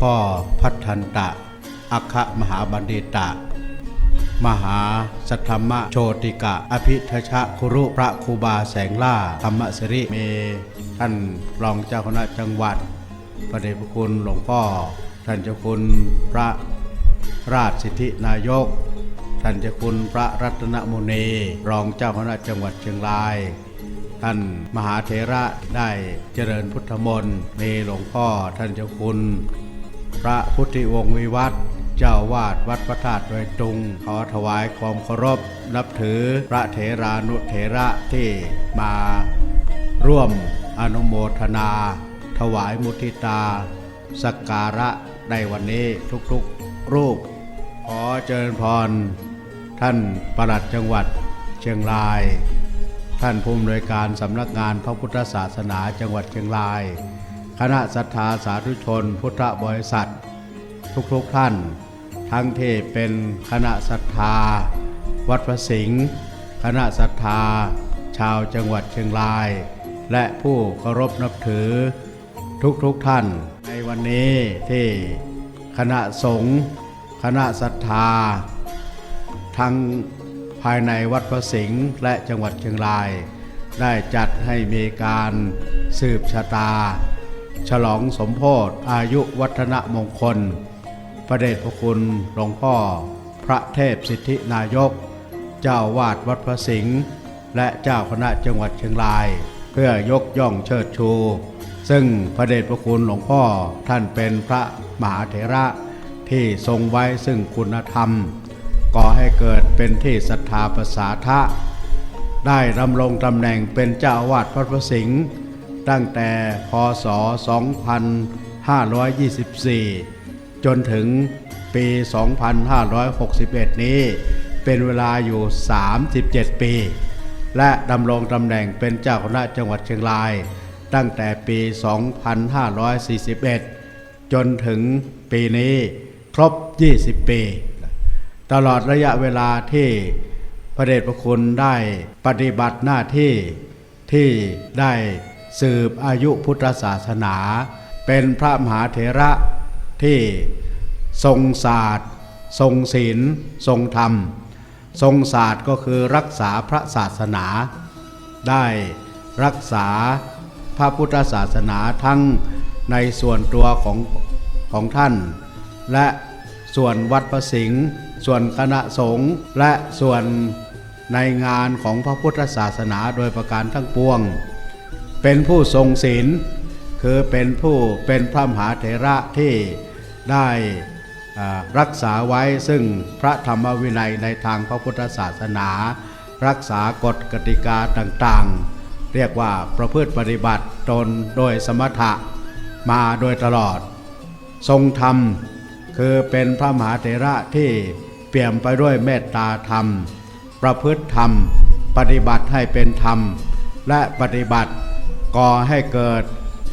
พ่อพัฒทันตะ อัคคมหาบัณฑิตะ มหาสัทธรรมโชติกะ อภิทชะคุรุพระครูบาแสงล่า ธรรมสิริเม ท่านรองเจ้าคณะจังหวัดพระเดชพระคุณหลวงพ่อ ท่านเจ้าคุณพระราชสิทธินายก ท่านเจ้าคุณพระรัตนมุนีรองเจ้าคณะจังหวัดเชียงราย ท่านมหาเถระได้เจริญพุทธมนต์มีหลวงพ่อท่านเจ้าคุณ พระพุทธิวงศ์วิวัฒเจ้าวาดวัดพระธาตุดอยตุง ขอถวายความเคารพ นับถือพระเถรานุเถระที่มาร่วมอนุโมทนา ถวายมุทิตาสักการะในวันนี้ทุกๆรูป ขอเจริญพร ท่านประหลัดจังหวัดเชียงราย ท่านผู้อำนวยการสำนักงานพระพุทธศาสนาจังหวัดเชียงราย คณะศรัทธาสาธุชน พุทธบริษัท ทุกๆท่าน ทั้งที่เป็นคณะศรัทธา วัดพระสิงห์คณะศรัทธา ชาวจังหวัดเชียงราย และผู้เคารพนับถือ ทุกๆท่าน ในวันนี้ที่คณะสงฆ์คณะศรัทธา ทั้งภายในวัดพระสิงห์และจังหวัดเชียงราย ได้จัดให้มีการสืบชะตา ฉลองสมโพธิอายุวัฒนมงคลพระเดชพระคุณหลวงพ่อ พระเทพสิทธินายก เจ้าวาดวัดพระสิงห์และเจ้าคณะจังหวัดเชียงราย เพื่อยกย่องเชิดชู ซึ่งพระเดชพระคุณหลวงพ่อท่านเป็นพระมหาเถระที่ทรงไว้ซึ่งคุณธรรม ก่อให้เกิดเป็นที่ศรัทธาประสาทะ ได้ดำรงตำแหน่งเป็นเจ้าวาสวัดพระสิงห์ ตั้งแต่พศ 2524 จนถึงปี 2561 นี้ เป็นเวลาอยู่ 37 ปี และดำรงตำแหน่งเป็นเจ้าคณะจังหวัดเชียงราย ตั้งแต่ปี 2541 จนถึงปีนี้ครบ 20 ปี ตลอดระยะเวลาที่พระเดชพระคุณได้ปฏิบัติหน้าที่ที่ได้ สืบอายุพุทธศาสนา เป็นพระมหาเถระที่ทรงศาสตร์ ทรงศีลทรงธรรม ทรงศาสตร์ก็คือรักษาพระศาสนา ได้รักษาพระพุทธศาสนาทั้งในส่วนตัวของของท่าน และส่วนวัดประสิงห์ส่วนคณะสงฆ์และส่วนในงานของพระพุทธศาสนาโดยประการทั้งปวง เป็นผู้ทรงศีล คือเป็นผู้เป็นพระมหาเถระที่ได้รักษาไว้ซึ่งพระธรรมวินัยในทางพระพุทธศาสนา รักษากฎกติกาต่างๆ เรียกว่าประพฤติปฏิบัติตนโดยสมถะมาโดยตลอด ทรงธรรมคือเป็นพระมหาเถระที่เปี่ยมไปด้วยเมตตาธรรม ประพฤติธรรม ปฏิบัติให้เป็นธรรม และปฏิบัติ ก่อให้เกิด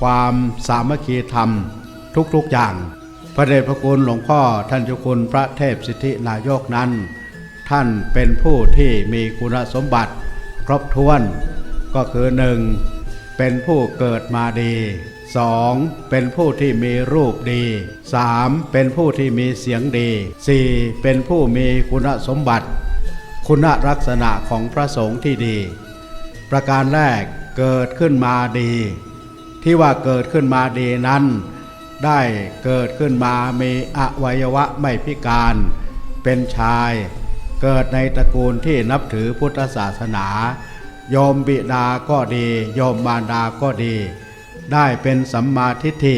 ความสามัคคีธรรมทุกๆอย่าง พระเดชพระคุณหลวงพ่อท่านเจ้าคุณพระเทพสิทธินายกนั้น ท่านเป็นผู้ที่มีคุณสมบัติครบถ้วนก็คือหนึ่งเป็นผู้เกิดมาดี 2. เป็นผู้ที่มีรูปดี 3. เป็นผู้ที่มีเสียงดี 4. เป็นผู้มีคุณสมบัติ คุณลักษณะของพระสงฆ์ที่ดี ประการแรก เกิดขึ้นมาดี ที่ว่าเกิดขึ้นมาดีนั้น ได้เกิดขึ้นมามีอวัยวะไม่พิการ เป็นชาย เกิดในตระกูลที่นับถือพุทธศาสนา โยมบิดาก็ดี โยมมารดาก็ดี ได้เป็นสัมมาทิฏฐิ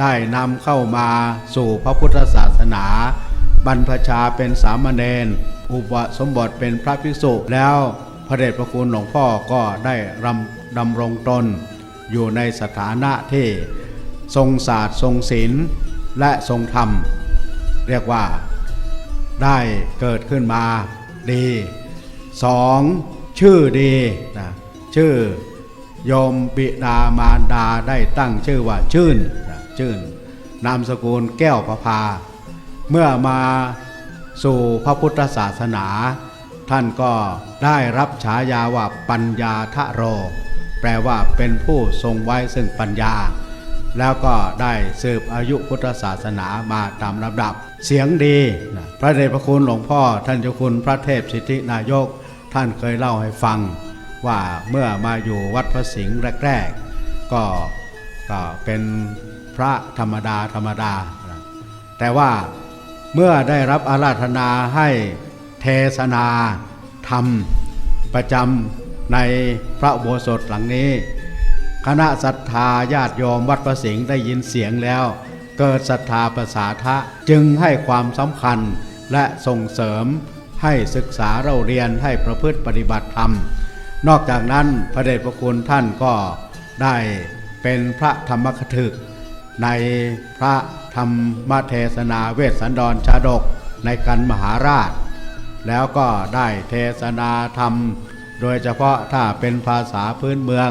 ได้นำเข้ามาสู่พระพุทธศาสนา บรรพชาเป็นสามเณรอุปสมบทเป็นพระภิกษุแล้วพระเดชพระคุณหลวงพ่อก็ได้รำ ดำรงตน อยู่ในสถานะที่ทรงศาสตร์ทรงศีลและทรงธรรม เรียกว่าได้เกิดขึ้นมาดีสองชื่อดีนะชื่อโยมบิดามารดาได้ตั้งชื่อว่าชื่นนะชื่น นามสกุลแก้วประภา เมื่อมาสู่พระพุทธศาสนา ท่านก็ได้รับฉายาว่าปัญญาทะโร แปลว่าเป็นผู้ทรงไว้ซึ่งปัญญา แล้วก็ได้สืบอายุพุทธศาสนามาตามลำดับ เสียงดีนะพระเดชพระคุณหลวงพ่อ ท่านเจ้าคุณพระเทพสิทธินายก ท่านเคยเล่าให้ฟัง ว่าเมื่อมาอยู่วัดพระสิงห์แรกๆก็ก็เป็นพระธรรมดาธรรมดา แต่ว่าเมื่อได้รับอาราธนาให้เทศนาธรรมประจำ ในพระอุโบสถหลังนี้ คณะศรัทธาญาติโยมวัดประสิงห์ได้ยินเสียงแล้ว เกิดศรัทธาประสาทะจึงให้ความสำคัญและส่งเสริมให้ศึกษาเราเรียนให้ประพฤติปฏิบัติธรรม นอกจากนั้นพระเดชพระคุณท่านก็ได้เป็นพระธรรมคถึก ในพระธรรมเทศนาเวสสันดรชาดกในกันมหาราช แล้วก็ได้เทศนาธรรม โดยเฉพาะถ้าเป็นภาษาพื้นเมือง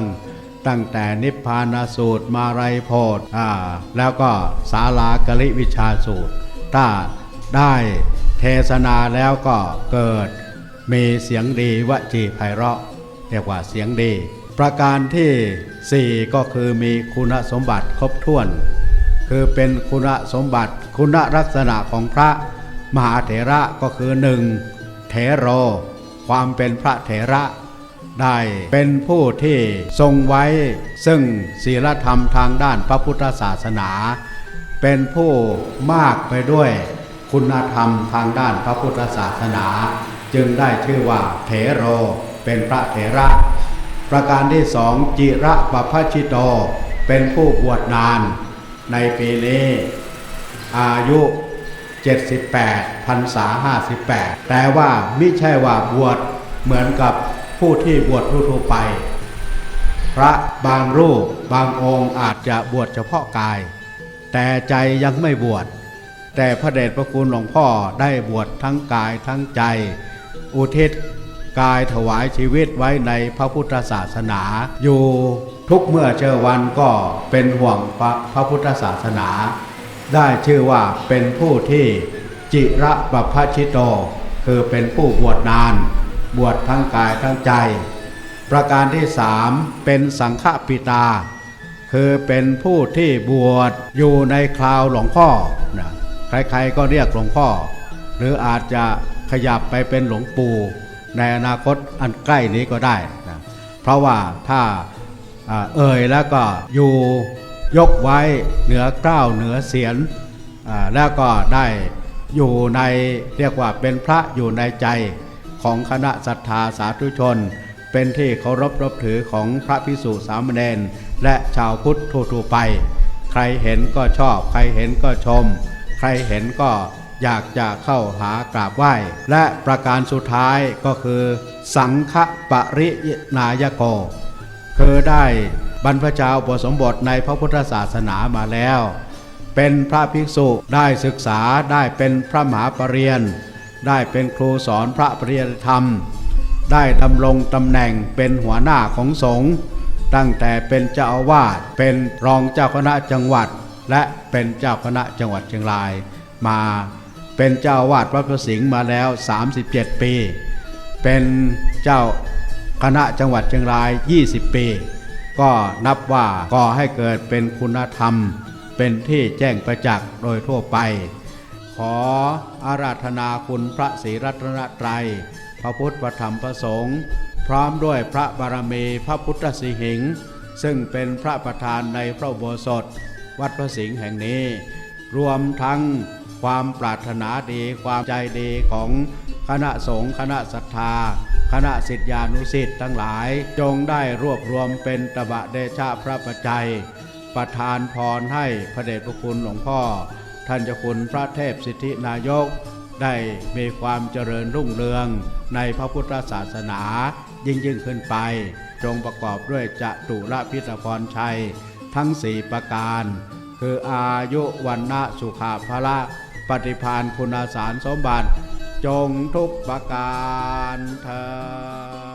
ตั้งแต่นิพพานาสูตรมาไรโพธอ่าแล้วก็สาลากลิวิชาสูตร ถ้าได้เทศนาแล้วก็เกิดมีเสียงดีวจีไพเราะเรียกว่าเสียงดี ประการที่สี่ก็คือมีคุณสมบัติครบถ้วน คือเป็นคุณสมบัติคุณลักษณะของพระมหาเถระก็คือหนึ่งเถโร ความเป็นพระเถระได้เป็นผู้ที่ทรงไว้ซึ่งศีลธรรมทางด้านพระพุทธศาสนา เป็นผู้มากไปด้วยคุณธรรมทางด้านพระพุทธศาสนา จึงได้ชื่อว่าเถโรเป็นพระเถระ ประการที่สองจิระปพชิโต เป็นผู้บวชนาน ในปีนี้อายุ 78พรรษา 58 แต่ว่าไม่ใช่ว่าบวชเหมือนกับผู้ที่บวชทั่วไป พระบางรูปบางองค์อาจจะบวชเฉพาะกาย แต่ใจยังไม่บวช แต่พระเดชพระคุณหลวงพ่อได้บวชทั้งกายทั้งใจ อุทิศกายถวายชีวิตไว้ในพระพุทธศาสนา อยู่ทุกเมื่อเจอวันก็เป็นห่วงพระพระพุทธศาสนา ได้ชื่อว่าเป็นผู้ที่จิระบัพชิโต คือเป็นผู้บวชนาน บวชทั้งกายทั้งใจ ประการที่สามเป็นสังฆปิตา คือเป็นผู้ที่บวชอยู่ในคราวหลวงพ่อนะใครๆก็เรียกหลวงพ่อ หรืออาจจะขยับไปเป็นหลวงปู่ในอนาคตอันใกล้นี้ก็ได้นะเพราะว่าถ้าเอ่ยแล้วก็อยู่ ยกไว้เหนือเกล้าเหนือเสียนแล้วก็ได้อยู่ในเรียกว่าเป็นพระอยู่ในใจของคณะศรัทธาสาธุชน เป็นที่เคารพรับถือของพระพิสุสามเณรและชาวพุทธทั่วไป ใครเห็นก็ชอบ ใครเห็นก็ชม ใครเห็นก็อยากจะเข้าหากราบไหว้ และประการสุดท้ายก็คือ สังฆปรินายโกคือได้ บรรพชาอุปสมบทในพระพุทธศาสนามาแล้ว เป็นพระภิกษุได้ศึกษาได้เป็นพระมหาปรริญญาได้เป็นครูสอนพระปริยธรรม ได้ดำรงตำแหน่งเป็นหัวหน้าของสงฆ์ตั้งแต่เป็นเจ้าอาวาสเป็นรองเจ้าคณะจังหวัด และเป็นเจ้าคณะจังหวัดเชียงราย มาเป็นเจ้าอาวาสวัดพระสิงห์มาแล้ว 37 ปี เป็นเจ้าคณะจังหวัดเชียงราย 20 ปี ก็นับว่าก่อให้เกิดเป็นคุณธรรม เป็นที่แจ้งประจักษ์โดยทั่วไป ขออาราธนาคุณพระศรีรัตนตรัย พระพุทธธรรมพระสงฆ์พร้อมด้วยพระบารมีพระพุทธสิหิง ซึ่งเป็นพระประธานในพระโบสถวัดพระสิงห์แห่งนี้ รวมทั้งความปรารถนาดีความใจดีของ คณะสงฆ์คณะศรัทธา คณะสิทธิานุสิทธ์ทั้งหลายจงได้รวบรวมเป็นตบะเดชะพระปัจจัย ประทานพรให้พระเดชพระคุณหลวงพ่อ ท่านเจ้าคุณพระเทพสิทธินายก ได้มีความเจริญรุ่งเรืองในพระพุทธศาสนายิ่งยิ่งขึ้นไป จงประกอบด้วยจตุรพิธพรชัยทั้งสี่ประการ คืออายุวันนะสุขาภละปฏิพานคุณสารสมบัติ จงทุกประการเธอ